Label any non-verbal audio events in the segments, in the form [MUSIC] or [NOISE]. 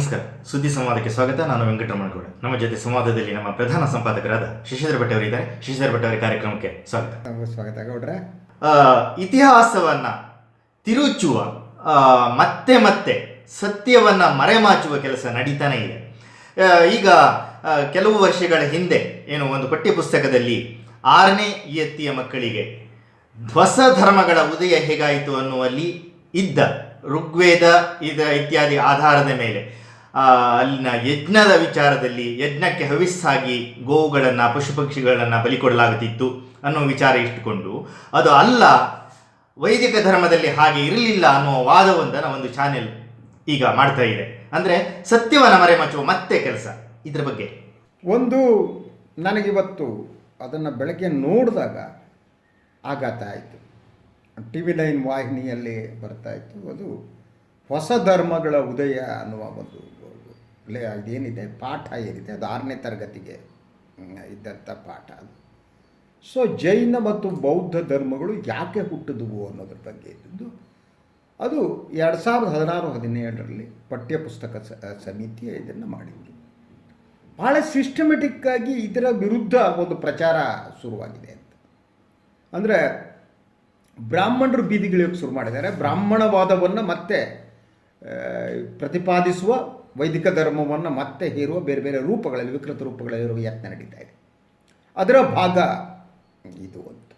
ನಮಸ್ಕಾರ. ಸುದ್ದಿ ಸಂವಾದಕ್ಕೆ ಸ್ವಾಗತ. ನಾನು ವೆಂಕಟರಮಣಗೌಡ ನಮ್ಮ ಜೊತೆ ಸಂವಾದದಲ್ಲಿ ನಮ್ಮ ಪ್ರಧಾನ ಸಂಪಾದಕರಾದ ಶಶಿಧರ ಭಟ್ ಅವರಿದ್ದಾರೆ. ಶಶಿಧರ ಭಟ್ ಅವರ ಕಾರ್ಯಕ್ರಮಕ್ಕೆ ಸ್ವಾಗತ. ಸ್ವಾಗತ ಗೌಡ್ರೆ. ಆ, ಇತಿಹಾಸವನ್ನ ತಿರುಚುವ ಮತ್ತೆ ಮತ್ತೆ ಸತ್ಯವನ್ನ ಮರೆಮಾಚುವ ಕೆಲಸ ನಡೀತಾನೆ ಇದೆ. ಈಗ ಕೆಲವು ವರ್ಷಗಳ ಹಿಂದೆ ಏನು ಒಂದು ಪಠ್ಯಪುಸ್ತಕದಲ್ಲಿ ಆರನೇ ಇಯತ್ತಿಯ ಮಕ್ಕಳಿಗೆ ಧ್ವಸ ಧರ್ಮಗಳ ಉದಯ ಹೇಗಾಯಿತು ಅನ್ನುವಲ್ಲಿ ಇದ್ದ ಋಗ್ವೇದ ಇದ ಇತ್ಯಾದಿ ಆಧಾರದ ಮೇಲೆ ಅಲ್ಲಿನ ಯಜ್ಞದ ವಿಚಾರದಲ್ಲಿ ಯಜ್ಞಕ್ಕೆ ಹವಿಸ್ಸಾಗಿ ಗೋವುಗಳನ್ನು ಪಶು ಪಕ್ಷಿಗಳನ್ನು ಬಲಿ ಕೊಡಲಾಗುತ್ತಿತ್ತು ಅನ್ನೋ ವಿಚಾರ ಇಟ್ಟುಕೊಂಡು, ಅದು ಅಲ್ಲ, ವೈದಿಕ ಧರ್ಮದಲ್ಲಿ ಹಾಗೆ ಇರಲಿಲ್ಲ ಅನ್ನುವ ವಾದವೊಂದನ್ನು ಒಂದು ಚಾನೆಲ್ ಈಗ ಮಾಡ್ತಾ ಇದೆ. ಅಂದರೆ ಸತ್ಯವನ್ನು ಮರೆಮಚ್ಚುವ ಮತ್ತೆ ಕೆಲಸ ಇದ್ರ ಬಗ್ಗೆ. ಒಂದು, ನನಗಿವತ್ತು ಅದನ್ನು ಬೆಳಗ್ಗೆ ನೋಡಿದಾಗ ಆಘಾತ ಆಯಿತು. ಟಿ ವಿ ನೈನ್ ವಾಹಿನಿಯಲ್ಲಿ ಬರ್ತಾ ಇತ್ತು. ಅದು ಹೊಸ ಧರ್ಮಗಳ ಉದಯ ಅನ್ನುವ ಒಂದು ಲೇ ಅದೇನಿದೆ ಪಾಠ ಏನಿದೆ, ಅದು ಆರನೇ ತರಗತಿಗೆ ಇದ್ದಂಥ ಪಾಠ ಅದು. ಸೊ ಜೈನ ಮತ್ತು ಬೌದ್ಧ ಧರ್ಮಗಳು ಯಾಕೆ ಹುಟ್ಟಿದವು ಅನ್ನೋದ್ರ ಬಗ್ಗೆ ಇದ್ದದ್ದು. ಅದು ಎರಡು ಸಾವಿರದ ಹದಿನಾರು ಹದಿನೇಳರಲ್ಲಿ ಪಠ್ಯಪುಸ್ತಕ ಸಮಿತಿ ಇದನ್ನು ಮಾಡಿದ್ರು ಭಾಳ ಸಿಸ್ಟಮೆಟಿಕ್ಕಾಗಿ ಇದರ ವಿರುದ್ಧ ಒಂದು ಪ್ರಚಾರ ಶುರುವಾಗಿದೆ ಅಂತ. ಅಂದರೆ ಬ್ರಾಹ್ಮಣರು ಬೀದಿಗಿಳಿಯೋಕ್ಕೆ ಶುರು ಮಾಡಿದ್ದಾರೆ. ಬ್ರಾಹ್ಮಣವಾದವನ್ನು ಮತ್ತೆ ಪ್ರತಿಪಾದಿಸುವ ವೈದಿಕ ಧರ್ಮವನ್ನು ಮತ್ತೆ ಹೇರುವ ಬೇರೆ ಬೇರೆ ರೂಪಗಳಲ್ಲಿ, ವಿಕೃತ ರೂಪಗಳಲ್ಲಿರುವ ಯತ್ನ ನಡೀತಾ ಇದೆ. ಅದರ ಭಾಗ ಇದು ಅಂತ.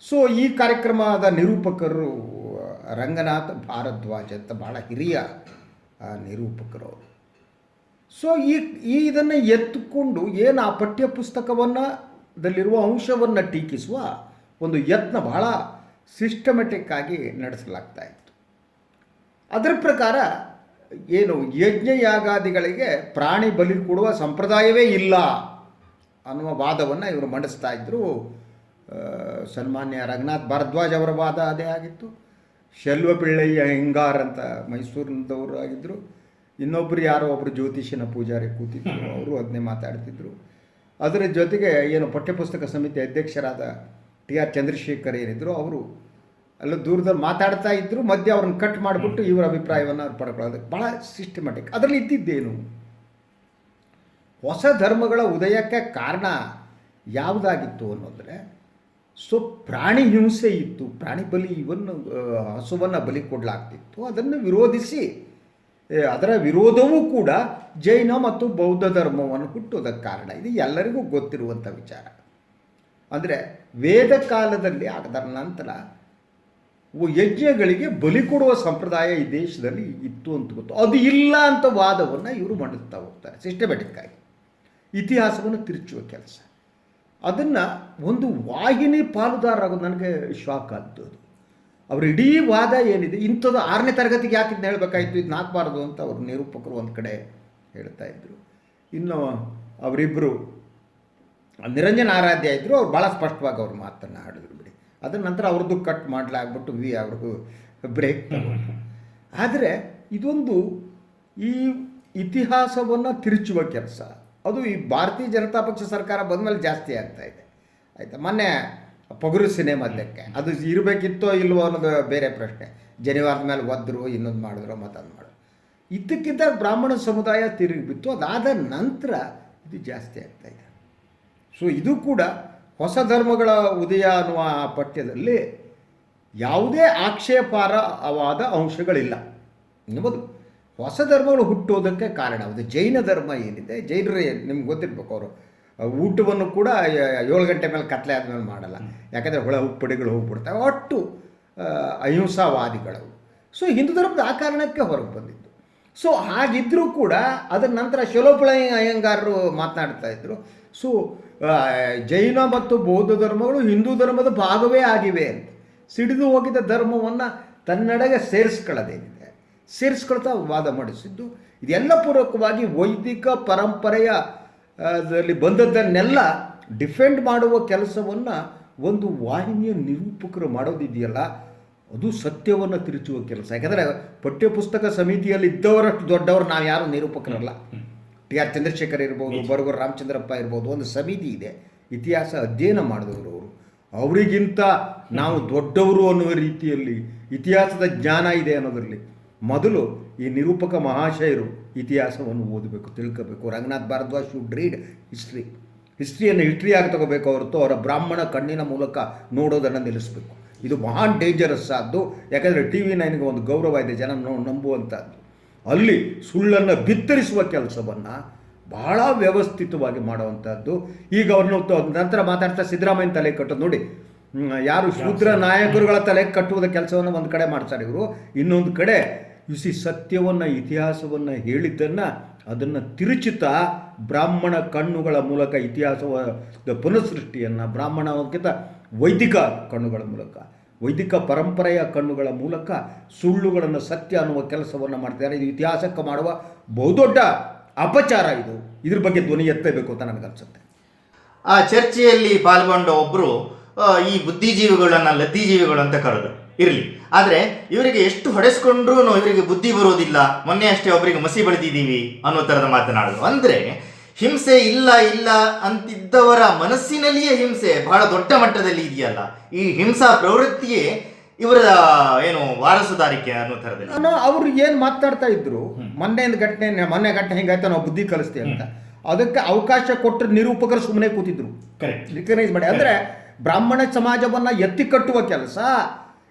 ಸೊ ಈ ಕಾರ್ಯಕ್ರಮದ ನಿರೂಪಕರು, ರಂಗನಾಥ್ ಭಾರದ್ವಾಜ್ ಅಂತ ಭಾಳ ಹಿರಿಯ ನಿರೂಪಕರು ಸೊ ಈ ಈ ಇದನ್ನು ಎತ್ತುಕೊಂಡು ಏನು ಆ ಪಠ್ಯ ಪುಸ್ತಕವನ್ನು ಅಂಶವನ್ನು ಟೀಕಿಸುವ ಒಂದು ಯತ್ನ ಬಹಳ ಸಿಸ್ಟಮೆಟಿಕ್ ಆಗಿ ನಡೆಸಲಾಗ್ತಾ ಇತ್ತು. ಅದರ ಪ್ರಕಾರ ಏನು ಯಜ್ಞ ಯಾಗಾದಿಗಳಿಗೆ ಪ್ರಾಣಿ ಬಲಿ ಕೊಡುವ ಸಂಪ್ರದಾಯವೇ ಇಲ್ಲ ಅನ್ನುವ ವಾದವನ್ನು ಇವರು ಮಂಡಿಸ್ತಾ ಇದ್ದರು ಸನ್ಮಾನ್ಯ ರಂಗನಾಥ್ ಭಾರದ್ವಾಜ್ ಅವರ ವಾದ ಅದೇ ಆಗಿತ್ತು. ಶೆಲ್ವ ಪಿಳ್ಳಯ್ಯ ಹೆಂಗಾರ್ ಅಂತ ಮೈಸೂರಿನದವರು ಆಗಿದ್ದರು ಇನ್ನೊಬ್ಬರು ಯಾರೋ ಒಬ್ಬರು ಜ್ಯೋತಿಷನ ಪೂಜಾರಿ ಕೂತಿದ್ದರು ಅವರು ಅದನ್ನೇ ಮಾತಾಡ್ತಿದ್ರು. ಅದರ ಜೊತೆಗೆ ಏನು ಪಠ್ಯಪುಸ್ತಕ ಸಮಿತಿ ಅಧ್ಯಕ್ಷರಾದ ಟಿ ಆರ್ ಚಂದ್ರಶೇಖರ್ ಏನಿದ್ರು, ಅವರು ಅಲ್ಲ ದೂರದಲ್ಲಿ ಮಾತಾಡ್ತಾ ಇದ್ದರು ಮಧ್ಯೆ ಅವ್ರನ್ನ ಕಟ್ ಮಾಡಿಬಿಟ್ಟು ಇವರ ಅಭಿಪ್ರಾಯವನ್ನು ಅವ್ರು ಪಡ್ಕೊಳ್ಳೋದು. ಭಾಳ ಸಿಸ್ಟಮ್ಯಾಟಿಕ್ ಅದರಲ್ಲಿ ಇದ್ದಿದ್ದೇನು? ಹೊಸ ಧರ್ಮಗಳ ಉದಯಕ್ಕೆ ಕಾರಣ ಯಾವುದಾಗಿತ್ತು ಅನ್ನೋದ್ರೆ ಸೊ ಪ್ರಾಣಿ ಹಿಂಸೆ ಇತ್ತು ಪ್ರಾಣಿ ಬಲಿ ಇವನ್ನು ಹಸುವನ್ನು ಬಲಿ ಕೊಡಲಾಗ್ತಿತ್ತು. ಅದನ್ನು ವಿರೋಧಿಸಿ ಅದರ ವಿರೋಧವೂ ಕೂಡ ಜೈನ ಮತ್ತು ಬೌದ್ಧ ಧರ್ಮವನ್ನು ಹುಟ್ಟೋದಕ್ಕೆ ಕಾರಣ. ಇದು ಎಲ್ಲರಿಗೂ ಗೊತ್ತಿರುವಂಥ ವಿಚಾರ. ಅಂದರೆ ವೇದ ಕಾಲದಲ್ಲಿ ಅದರ ನಂತರ ಯಜ್ಞಗಳಿಗೆ ಬಲಿ ಕೊಡುವ ಸಂಪ್ರದಾಯ ಈ ದೇಶದಲ್ಲಿ ಇತ್ತು ಅಂತ ಗೊತ್ತು. ಅದು ಇಲ್ಲ ಅಂತ ವಾದವನ್ನು ಇವರು ಮಾಡುತ್ತಾ ಹೋಗ್ತಾರೆ ಸಿಸ್ಟಮೆಟಿಕ್ ಆಗಿ ಇತಿಹಾಸವನ್ನು ತಿರುಚುವ ಕೆಲಸ. ಅದನ್ನು ಒಂದು ವಾಹಿನಿ ಪಾಲುದಾರರಾಗೋದು ನನಗೆ ಶಾಕ್ ಆದ್ದು ಅದು. ಅವ್ರ ಇಡೀ ವಾದ ಏನಿದೆ, ಇಂಥದ್ದು ಆರನೇ ತರಗತಿಗೆ ಯಾಕೆ ಇದನ್ನ ಹೇಳಬೇಕಾಯಿತು ಇದು ಹಾಕಬಾರ್ದು ಅಂತ ಅವರು ನಿರೂಪಕರು ಒಂದು ಕಡೆ ಹೇಳ್ತಾ ಇದ್ದರು ಇನ್ನು ಅವರಿಬ್ಬರು ನಿರಂಜನ ಆರಾಧ್ಯ ಇದ್ದರು ಅವ್ರು ಭಾಳ ಸ್ಪಷ್ಟವಾಗಿ ಅವ್ರ ಮಾತನ್ನು ಆಡಿದ್ರು. ಅದರ ನಂತರ ಅವ್ರದ್ದು ಕಟ್ ಮಾಡಲಾಗ್ಬಿಟ್ಟು ವಿ ಅವ್ರಿಗೂ ಬ್ರೇಕ್ ಆದರೆ ಇದೊಂದು ಈ ಇತಿಹಾಸವನ್ನು ತಿರುಚುವ ಕೆಲಸ. ಅದು ಈ ಭಾರತೀಯ ಜನತಾ ಪಕ್ಷ ಸರ್ಕಾರ ಬಂದಮೇಲೆ ಜಾಸ್ತಿ ಆಗ್ತಾ ಇದೆ. ಆಯಿತಾ? ಮೊನ್ನೆ ಪೊಗರು ಸಿನಿಮಾದಕ್ಕೆ ಅದು ಇರಬೇಕಿತ್ತೋ ಇಲ್ವೋ ಅನ್ನೋದು ಬೇರೆ ಪ್ರಶ್ನೆ. ಜನಿವಾರದ ಮೇಲೆ ಒದ್ದರು ಇನ್ನೊಂದು ಮಾಡಿದ್ರು, ಮತ್ತೊಂದು ಮಾಡಿದ್ರು. ಇದಕ್ಕಿಂತ ಬ್ರಾಹ್ಮಣ ಸಮುದಾಯ ತಿರುಗಿ ಬಿತ್ತು ಅದಾದ ನಂತರ ಇದು ಜಾಸ್ತಿ ಆಗ್ತಾ ಇದೆ. ಸೊ ಇದು ಕೂಡ ಹೊಸ ಧರ್ಮಗಳ ಉದಯ ಅನ್ನುವ ಪಠ್ಯದಲ್ಲಿ ಯಾವುದೇ ಆಕ್ಷೇಪಾರವಾದ ಅಂಶಗಳಿಲ್ಲ. ಎಂಬುದು ಹೊಸ ಧರ್ಮಗಳು ಹುಟ್ಟೋದಕ್ಕೆ ಕಾರಣ ಅದು ಜೈನ ಧರ್ಮ ಏನಿದೆ? ಜೈನರು ನಿಮ್ಗೆ ಗೊತ್ತಿರ್ಬೇಕು ಅವರು. ಊಟವನ್ನು ಕೂಡ ಏಳು ಗಂಟೆ ಮೇಲೆ ಕತ್ಲೆ ಆದಮೇಲೆ ಮಾಡಲ್ಲ. ಯಾಕಂದರೆ ಹುಳ ಹುಪ್ಪಡಿಗಳು ಹೋಗ್ಬಿಡ್ತವೆ. ಒಟ್ಟು ಅಹಿಂಸಾವಾದಿಗಳು. ಸೊ ಹಿಂದೂ ಧರ್ಮದ ಆ ಕಾರಣಕ್ಕೆ ಹೊರಗೆ ಬಂದಿತ್ತು ಸೊ ಹಾಗಿದ್ದರೂ ಕೂಡ ಅದರ ನಂತರ ಶಲೋಪಳ ಅಯ್ಯಂಗಾರರು ಮಾತನಾಡ್ತಾ ಇದ್ದರು ಸೊ ಜೈನ ಮತ್ತು ಬೌದ್ಧ ಧರ್ಮಗಳು ಹಿಂದೂ ಧರ್ಮದ ಭಾಗವೇ ಆಗಿವೆ ಅಂತ. ಸಿಡಿದು ಹೋಗಿದ್ದ ಧರ್ಮವನ್ನು ತನ್ನಡೆಗೆ ಸೇರಿಸ್ಕೊಳ್ಳೋದೇನಿದೆ. ಸೇರಿಸ್ಕೊಳ್ತಾ ವಾದ ಮಾಡಿಸಿದ್ದು. ಇದೆಲ್ಲ ಪೂರ್ವಕವಾಗಿ ವೈದಿಕ ಪರಂಪರೆಯ ಅದರಲ್ಲಿ ಬಂದದ್ದನ್ನೆಲ್ಲ ಡಿಫೆಂಡ್ ಮಾಡುವ ಕೆಲಸವನ್ನು ಒಂದು ವಾಹಿನಿಯ ನಿರೂಪಕರು ಮಾಡೋದಿದೆಯಲ್ಲ, ಅದು ಸತ್ಯವನ್ನು ತಿರುಚುವ ಕೆಲಸ. ಯಾಕಂದರೆ ಪಠ್ಯಪುಸ್ತಕ ಸಮಿತಿಯಲ್ಲಿ ಇದ್ದವರಷ್ಟು ದೊಡ್ಡವರು ನಾವು ಯಾರು ನಿರೂಪಕರಲ್ಲ ಟಿ ಆರ್ ಚಂದ್ರಶೇಖರ್ ಇರ್ಬೋದು ಬರಗೂರು ರಾಮಚಂದ್ರಪ್ಪ ಇರ್ಬೋದು ಒಂದು ಸಮಿತಿ ಇದೆ. ಇತಿಹಾಸ ಅಧ್ಯಯನ ಮಾಡಿದವರು ಅವರು. ಅವರಿಗಿಂತ ನಾವು ದೊಡ್ಡವರು ಅನ್ನುವ ರೀತಿಯಲ್ಲಿ ಇತಿಹಾಸದ ಜ್ಞಾನ ಇದೆ ಅನ್ನೋದರಲ್ಲಿ ಮೊದಲು ಈ ನಿರೂಪಕ ಮಹಾಶಯರು ಇತಿಹಾಸವನ್ನು ಓದಬೇಕು ತಿಳ್ಕೋಬೇಕು. Ranganath Bharadwaj should read history ಹಿಸ್ಟ್ರಿಯನ್ನು ಹಿಸ್ಟ್ರಿಯಾಗಿ ತಗೋಬೇಕು ಹೊರತು ಅವರ ಬ್ರಾಹ್ಮಣ ಕಣ್ಣಿನ ಮೂಲಕ ನೋಡೋದನ್ನು ನಿಲ್ಲಿಸಬೇಕು. ಇದು ಮಹಾನ್ ಡೇಂಜರಸ್ ಆದ್ದು. ಯಾಕಂದರೆ ಟಿ ವಿ ನೈನ್ಗೆ ಒಂದು ಗೌರವ ಇದೆ ಜನ ನೋ ನಂಬುವಂಥದ್ದು. ಅಲ್ಲಿ ಸುಳ್ಳನ್ನು ಬಿತ್ತರಿಸುವ ಕೆಲಸವನ್ನು ಬಹಳ ವ್ಯವಸ್ಥಿತವಾಗಿ ಮಾಡುವಂಥದ್ದು ಈಗ ಅವ್ರನ್ನ ನಂತರ ಮಾತಾಡ್ತಾ ಸಿದ್ದರಾಮಯ್ಯ ತಲೆ ಕಟ್ಟೋದು ನೋಡಿ. ಯಾರು ಶೂದ್ರ ನಾಯಕರುಗಳ ತಲೆ ಕಟ್ಟುವುದ ಕೆಲಸವನ್ನು ಒಂದು ಕಡೆ ಮಾಡ್ತಾರೆ ಇವರು. ಇನ್ನೊಂದು ಕಡೆ ಇಸಿ ಸತ್ಯವನ್ನು ಇತಿಹಾಸವನ್ನು ಹೇಳಿದ್ದನ್ನು ಅದನ್ನು ತಿರುಚುತ್ತಾ ಬ್ರಾಹ್ಮಣ ಕಣ್ಣುಗಳ ಮೂಲಕ ಇತಿಹಾಸದ ಪುನಃಸೃಷ್ಟಿಯನ್ನು ಬ್ರಾಹ್ಮಣಕ್ಕಿಂತ ವೈದಿಕ ಕಣ್ಣುಗಳ ಮೂಲಕ. ವೈದಿಕ ಪರಂಪರೆಯ ಕಣ್ಣುಗಳ ಮೂಲಕ ಸುಳ್ಳುಗಳನ್ನು ಸತ್ಯ ಅನ್ನುವ ಕೆಲಸವನ್ನು ಮಾಡ್ತಿದ್ದಾರೆ. ಇದು ಇತಿಹಾಸಕ್ಕೆ ಮಾಡುವ ಬಹುದೊಡ್ಡ ಅಪಚಾರ ಇದು. ಇದ್ರ ಬಗ್ಗೆ ಧ್ವನಿ ಎತ್ತಬೇಕು ಅಂತ ನನಗನ್ಸುತ್ತೆ ಆ ಚರ್ಚೆಯಲ್ಲಿ ಪಾಲ್ಗೊಂಡ ಒಬ್ಬರು ಈ ಬುದ್ಧಿಜೀವಿಗಳನ್ನು ಲದ್ದಿಜೀವಿಗಳು ಅಂತ ಕರೆದ್ರು. ಇರಲಿ. ಆದರೆ ಇವರಿಗೆ ಎಷ್ಟು ಹೊಡೆಸ್ಕೊಂಡ್ರೂ ಇವರಿಗೆ ಬುದ್ಧಿ ಬರೋದಿಲ್ಲ. ಮೊನ್ನೆ ಅಷ್ಟೇ ಒಬ್ಬರಿಗೆ ಮಸಿ ಬೆಳೆದಿದ್ದೀವಿ ಅನ್ನೋ ಥರದ ಮಾತನಾಡೋದು. ಅಂದರೆ ಹಿಂಸೆ ಇಲ್ಲ ಇಲ್ಲ ಅಂತಿದ್ದವರ ಮನಸ್ಸಿನಲ್ಲಿಯೇ ಹಿಂಸೆ ಬಹಳ ದೊಡ್ಡ ಮಟ್ಟದಲ್ಲಿ ಇದೆಯಲ್ಲ. ಈ ಹಿಂಸಾ ಪ್ರವೃತ್ತಿಯೇ ಇವರ ಏನು ವಾರಸುದಾರಿಕೆ ಅನ್ನೋ ಥರದಲ್ಲಿ. ಅವ್ರು ಏನು ಮಾತಾಡ್ತಾ ಇದ್ರು ಮೊನ್ನೆಯಿಂದ ಘಟನೆ ಮೊನ್ನೆ ಘಟನೆ ಹಿಂಗಾಯ್ತು ನಾವು ಬುದ್ಧಿ ಕಲಿಸ್ತೀವಿ ಅಂತ. ಅದಕ್ಕೆ ಅವಕಾಶ ಕೊಟ್ಟರೆ ನಿರೂಪಕರು ಸುಮ್ಮನೆ ಕೂತಿದ್ರು. ಕರೆಕ್ಟ್ ರಿಕಗ್ನೈಸ್ ಮಾಡಿ. ಅಂದರೆ ಬ್ರಾಹ್ಮಣ ಸಮಾಜವನ್ನು ಎತ್ತಿ ಕಟ್ಟುವ ಕೆಲಸ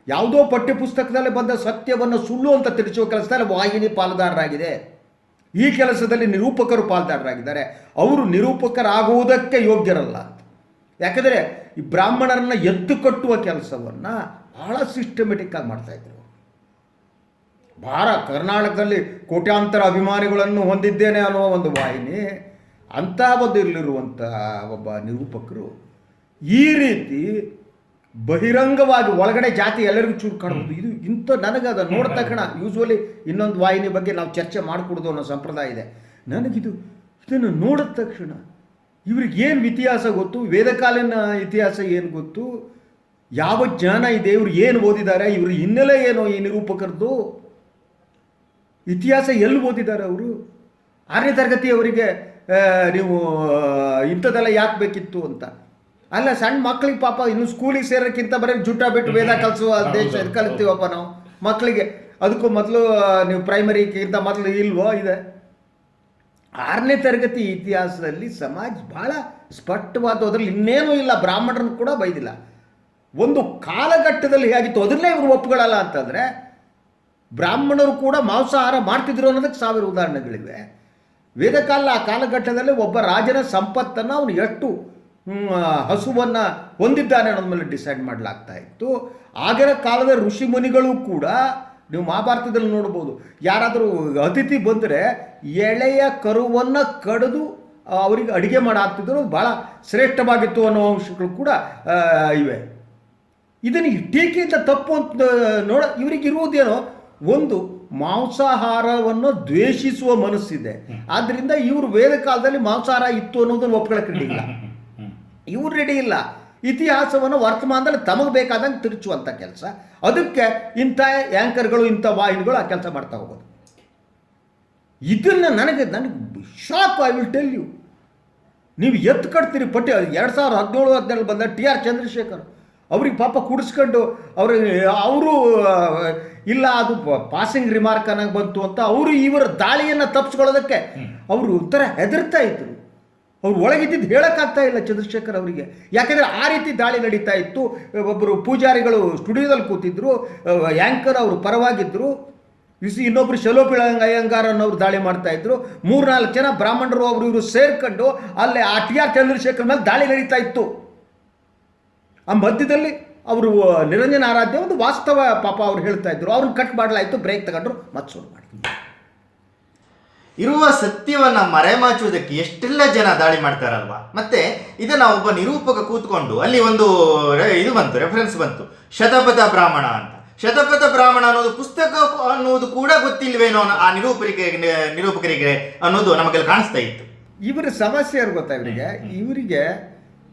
ಯಾವುದೋ ಪಠ್ಯ ಪುಸ್ತಕದಲ್ಲಿ ಬಂದ ಸತ್ಯವನ್ನು ಸುಳ್ಳು ಅಂತ ತಿಳಿಸುವ ಕೆಲಸದಲ್ಲಿ ವಾಹಿನಿ ಪಾಲುದಾರರಾಗಿದೆ. ಈ ಕೆಲಸದಲ್ಲಿ ನಿರೂಪಕರು ಪಾಲ್ದಾರರಾಗಿದ್ದಾರೆ. ಅವರು ನಿರೂಪಕರಾಗುವುದಕ್ಕೆ ಯೋಗ್ಯರಲ್ಲ ಯಾಕಂದರೆ ಈ ಬ್ರಾಹ್ಮಣರನ್ನ ಎತ್ತು ಕಟ್ಟುವ ಕೆಲಸವನ್ನು ಬಹಳ ಸಿಸ್ಟಮೆಟಿಕ್ಕಾಗಿ ಆಗಿ ಮಾಡ್ತಾ ಇದ್ರು. ಭಾರ ಕರ್ನಾಟಕದಲ್ಲಿ ಕೋಟ್ಯಾಂತರ ಅಭಿಮಾನಿಗಳನ್ನು ಹೊಂದಿದ್ದೇನೆ ಅನ್ನುವ ಒಂದು ವಾಹಿನಿ ಅಂತಹ ಒಂದು ಇಲ್ಲಿರುವಂಥ ಒಬ್ಬ ನಿರೂಪಕರು ಈ ರೀತಿ ಬಹಿರಂಗವಾಗಿ ಒಳಗಡೆ ಜಾತಿ ಎಲ್ಲರಿಗೂ ಚೂರು ಕಾಣಬಹುದು ಇದು ಇಂಥ ನನಗೆ ಅದು ನೋಡಿದ ತಕ್ಷಣ ಯೂಶ್ವಲಿ ಇನ್ನೊಂದು ವಾಹಿನಿ ಬಗ್ಗೆ ನಾವು ಚರ್ಚೆ ಮಾಡಿಕೊಡೋದು ಅನ್ನೋ ಸಂಪ್ರದಾಯ ಇದೆ. ನನಗಿದು ಇದನ್ನು ನೋಡಿದ ತಕ್ಷಣ ಇವ್ರಿಗೆ ಏನು ಇತಿಹಾಸ ಗೊತ್ತು? ವೇದಕಾಲೀನ ಇತಿಹಾಸ ಏನು ಗೊತ್ತು? ಯಾವ ಜ್ಞಾನ ಇದೆ? ಇವ್ರು ಏನು ಓದಿದ್ದಾರೆ? ಇವರು ಹಿನ್ನೆಲೆ ಏನು ಈ ನಿರೂಪಕರದ್ದು? ಇತಿಹಾಸ ಎಲ್ಲಿ ಓದಿದ್ದಾರೆ ಅವರು? ಆರನೇ ತರಗತಿಯವರಿಗೆ ಅವರಿಗೆ ನೀವು ಇಂಥದ್ದೆಲ್ಲ ಯಾಕೆ ಬೇಕಿತ್ತು ಅಂತ. ಅಲ್ಲ ಸಣ್ಣ ಮಕ್ಳಿಗೆ ಪಾಪ ಇನ್ನು ಸ್ಕೂಲಿಗೆ ಸೇರೋಕ್ಕಿಂತ ಬರೀ ಜುಟ್ಟ ಬಿಟ್ಟು ವೇದ ಕಲಿಸುವ ದೇಶ ಇದು ಕಲಿತೀವಪ್ಪ ನಾವು. ಮಕ್ಕಳಿಗೆ ಅದಕ್ಕೂ ಮೊದಲು ನೀವು ಪ್ರೈಮರಿಗಿಂತ ಮೊದಲು ಇಲ್ವೋ ಇದೆ. ಆರನೇ ತರಗತಿ ಇತಿಹಾಸದಲ್ಲಿ ಸಮಾಜ ಭಾಳ ಸ್ಪಷ್ಟವಾದ ಅದರಲ್ಲಿ ಇನ್ನೇನೂ ಇಲ್ಲ. ಬ್ರಾಹ್ಮಣರನ್ನು ಕೂಡ ಬೈದಿಲ್ಲ. ಒಂದು ಕಾಲಘಟ್ಟದಲ್ಲಿ ಹೇಗಿತ್ತು ಅದನ್ನೇ ಇವರು ಒಪ್ಪುಗಳಲ್ಲ ಅಂತಂದರೆ ಬ್ರಾಹ್ಮಣರು ಕೂಡ ಮಾಂಸಾಹಾರ ಮಾಡ್ತಿದ್ರು ಅನ್ನೋದಕ್ಕೆ ಸಾವಿರ ಉದಾಹರಣೆಗಳಿವೆ. ವೇದಕಾಲ ಆ ಕಾಲಘಟ್ಟದಲ್ಲಿ ಒಬ್ಬ ರಾಜನ ಸಂಪತ್ತನ್ನು ಅವನು ಎಷ್ಟು ಹಸುವನ್ನು ಹೊಂದಿದ್ದಾನೆ ಅನ್ನೋದ್ರ ಮೇಲೆ ಡಿಸೈಡ್ ಮಾಡಲಾಗ್ತಾ ಇತ್ತು. ಆಗಿನ ಕಾಲದ ಋಷಿ ಮುನಿಗಳು ಕೂಡ ನೀವು ಮಹಾಭಾರತದಲ್ಲಿ ನೋಡ್ಬೋದು ಯಾರಾದರೂ ಅತಿಥಿ ಬಂದರೆ ಎಳೆಯ ಕರುವನ್ನು ಕಡಿದು ಅವರಿಗೆ ಅಡುಗೆ ಮಾಡಾಕ್ತಿದ್ರು. ಭಾಳ ಶ್ರೇಷ್ಠವಾಗಿತ್ತು ಅನ್ನೋ ಅಂಶಗಳು ಕೂಡ ಇವೆ. ಇದನ್ನು ಟೀಕೆಯಿಂದ ತಪ್ಪು ಅಂತ ನೋಡ ಇವರಿಗಿರುವುದೇನೋ ಒಂದು ಮಾಂಸಾಹಾರವನ್ನು ದ್ವೇಷಿಸುವ ಮನಸ್ಸಿದೆ. ಆದ್ದರಿಂದ ಇವರು ವೇದ ಕಾಲದಲ್ಲಿ ಮಾಂಸಾಹಾರ ಇತ್ತು ಅನ್ನೋದನ್ನು ಒಪ್ಕೊಳ್ಳೋಕೆ ರೆಡಿ ಇಲ್ಲ [LAUGHS] ಇವ್ರು ರೆಡಿ ಇಲ್ಲ. ಇತಿಹಾಸವನ್ನು ವರ್ತಮಾನದಲ್ಲಿ ತಮಗೆ ಬೇಕಾದಂಗೆ ತಿರುಚುವಂಥ ಕೆಲಸ. ಅದಕ್ಕೆ ಇಂಥ ಆ್ಯಂಕರ್ಗಳು ಇಂಥ ವಾಹಿನಿಗಳು ಆ ಕೆಲಸ ಮಾಡ್ತಾ ಹೋಗೋದು. ಇದನ್ನು ನನಗೆ ನನಗೆ shock I will tell you ನೀವು ಎತ್ತು ಕಟ್ತೀರಿ ಪಟ್ಟಿ ಎರಡು ಸಾವಿರದ ಹದಿನೇಳು ಹದಿನೇಳು ಬಂದ ಟಿ ಆರ್ ಚಂದ್ರಶೇಖರ್. ಅವ್ರಿಗೆ ಪಾಪ ಕುಡಿಸ್ಕೊಂಡು ಅವ್ರಿಗೆ ಅವರು ಇಲ್ಲ ಅದು ಪಾಸಿಂಗ್ ರಿಮಾರ್ಕ್ ಅನ್ನಂಗೆ ಬಂತು ಅಂತ ಅವರು ಇವರ ದಾಳಿಯನ್ನು ತಪ್ಪಿಸ್ಕೊಳ್ಳೋದಕ್ಕೆ ಅವರು ಒಂಥರ ಹೆದರ್ತಾ ಇದ್ರು. ಅವ್ರು ಒಳಗಿದ್ದಿದ್ದು ಹೇಳೋಕ್ಕಾಗ್ತಾ ಇಲ್ಲ ಚಂದ್ರಶೇಖರ್ ಅವರಿಗೆ. ಯಾಕೆಂದರೆ ಆ ರೀತಿ ದಾಳಿ ನಡೀತಾ ಇತ್ತು. ಒಬ್ಬರು ಪೂಜಾರಿಗಳು ಸ್ಟುಡಿಯೋದಲ್ಲಿ ಕೂತಿದ್ರು ಆ್ಯಂಕರ್ ಅವರು ಪರವಾಗಿದ್ದರು ಇಸಿ ಇನ್ನೊಬ್ರು ಶಲೋಪಿಳ ಅಯ್ಯಂಗಾರ್ ಅನ್ನೋರು ದಾಳಿ ಮಾಡ್ತಾ ಇದ್ರು. ಮೂರ್ನಾಲ್ಕು ಜನ ಬ್ರಾಹ್ಮಣರು ಅವರು ಇವರು ಸೇರ್ಕೊಂಡು ಅಲ್ಲೇ ಆ ಟಿ ಆರ್ ಚಂದ್ರಶೇಖರ್ ಮೇಲೆ ದಾಳಿ ನಡೀತಾ ಇತ್ತು. ಆ ಮಧ್ಯದಲ್ಲಿ ಅವರು ನಿರಂಜನ ಆರಾಧ್ಯ ಒಂದು ವಾಸ್ತವ ಪಾಪ ಅವ್ರು ಹೇಳ್ತಾ ಇದ್ರು. ಅವ್ರನ್ನ ಕಟ್ ಮಾಡಲಾಯಿತು ಬ್ರೇಕ್ ತಗೊಂಡ್ರು, ಮತ್ತೆ ಶುರು ಮಾಡಿದ್ರು ಇರುವ ಸತ್ಯವನ್ನ ಮರೆಮಾಚುವುದಕ್ಕೆ ಎಷ್ಟೆಲ್ಲ ಜನ ದಾಳಿ ಮಾಡ್ತಾರಲ್ವಾ? ಮತ್ತೆ ಇದನ್ನ ಒಬ್ಬ ನಿರೂಪಕ ಕೂತ್ಕೊಂಡು ಅಲ್ಲಿ ಒಂದು ಇದು ಬಂತು ರೆಫರೆನ್ಸ್ ಬಂತು. ಶತಪಥ ಬ್ರಾಹ್ಮಣ ಅಂತ. ಶತಪಥ ಬ್ರಾಹ್ಮಣ ಅನ್ನೋದು ಪುಸ್ತಕ ಅನ್ನೋದು ಕೂಡ ಗೊತ್ತಿಲ್ವೇನೋ ಆ ನಿರೂಪರಿಗೆ ನಿರೂಪಕರಿಗೆ ಅನ್ನೋದು ನಮಗೆಲ್ಲ ಕಾಣಿಸ್ತಾ ಇತ್ತು. ಇವರ ಸಮಸ್ಯೆ ಯಾರು ಗೊತ್ತಾ ಇವರಿಗೆ? ಇವರಿಗೆ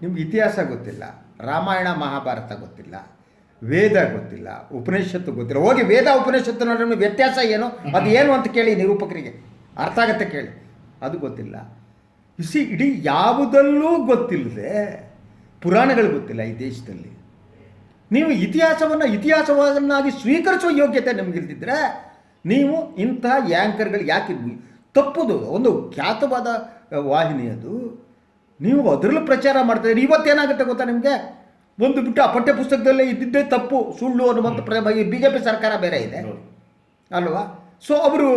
ನಿಮ್ಗೆ ಇತಿಹಾಸ ಗೊತ್ತಿಲ್ಲ, ರಾಮಾಯಣ, ಮಹಾಭಾರತ ಗೊತ್ತಿಲ್ಲ, ವೇದ ಗೊತ್ತಿಲ್ಲ, ಉಪನಿಷತ್ತು ಗೊತ್ತಿಲ್ಲ. ಹೋಗಿ ವೇದ, ಉಪನಿಷತ್ತು ನೋಡಿದ್ರೆ ವ್ಯತ್ಯಾಸ ಏನು? ಅದು ಏನು ಅಂತ ಕೇಳಿ ನಿರೂಪಕರಿಗೆ. ಅರ್ಥ ಆಗತ್ತೆ ಕೇಳಿ. ಅದು ಗೊತ್ತಿಲ್ಲ. ಇಸಿ ಇಡೀ ಯಾವುದಲ್ಲೂ ಗೊತ್ತಿಲ್ಲದೆ ಪುರಾಣಗಳು ಗೊತ್ತಿಲ್ಲ ಈ ದೇಶದಲ್ಲಿ. ನೀವು ಇತಿಹಾಸವನ್ನು ಇತಿಹಾಸವನ್ನಾಗಿ ಸ್ವೀಕರಿಸುವ ಯೋಗ್ಯತೆ ನಿಮಗಿಲ್ದಿದ್ರೆ ನೀವು ಇಂತಹ ಯಾಂಕರ್ಗಳು ಯಾಕೆ? ತಪ್ಪುದು ಒಂದು ಖ್ಯಾತವಾದ ವಾಹಿನಿ ಅದು. ನೀವು ಅದರಲ್ಲೂ ಪ್ರಚಾರ ಮಾಡ್ತಾ ಇದ್ದೀರಿ. ಇವತ್ತೇನಾಗುತ್ತೆ ಗೊತ್ತಾ ನಿಮಗೆ? ಒಂದು ಬಿಟ್ಟು ಆ ಪಠ್ಯ ಪುಸ್ತಕದಲ್ಲೇ ಇದ್ದಿದ್ದೇ ತಪ್ಪು ಸುಳ್ಳು ಅನ್ನುವಂಥ ಬಿ ಜೆ ಪಿ ಸರ್ಕಾರ ಬೇರೆ ಇದೆ. ಅಲ್ವಾ? ಸೊ ಅವರು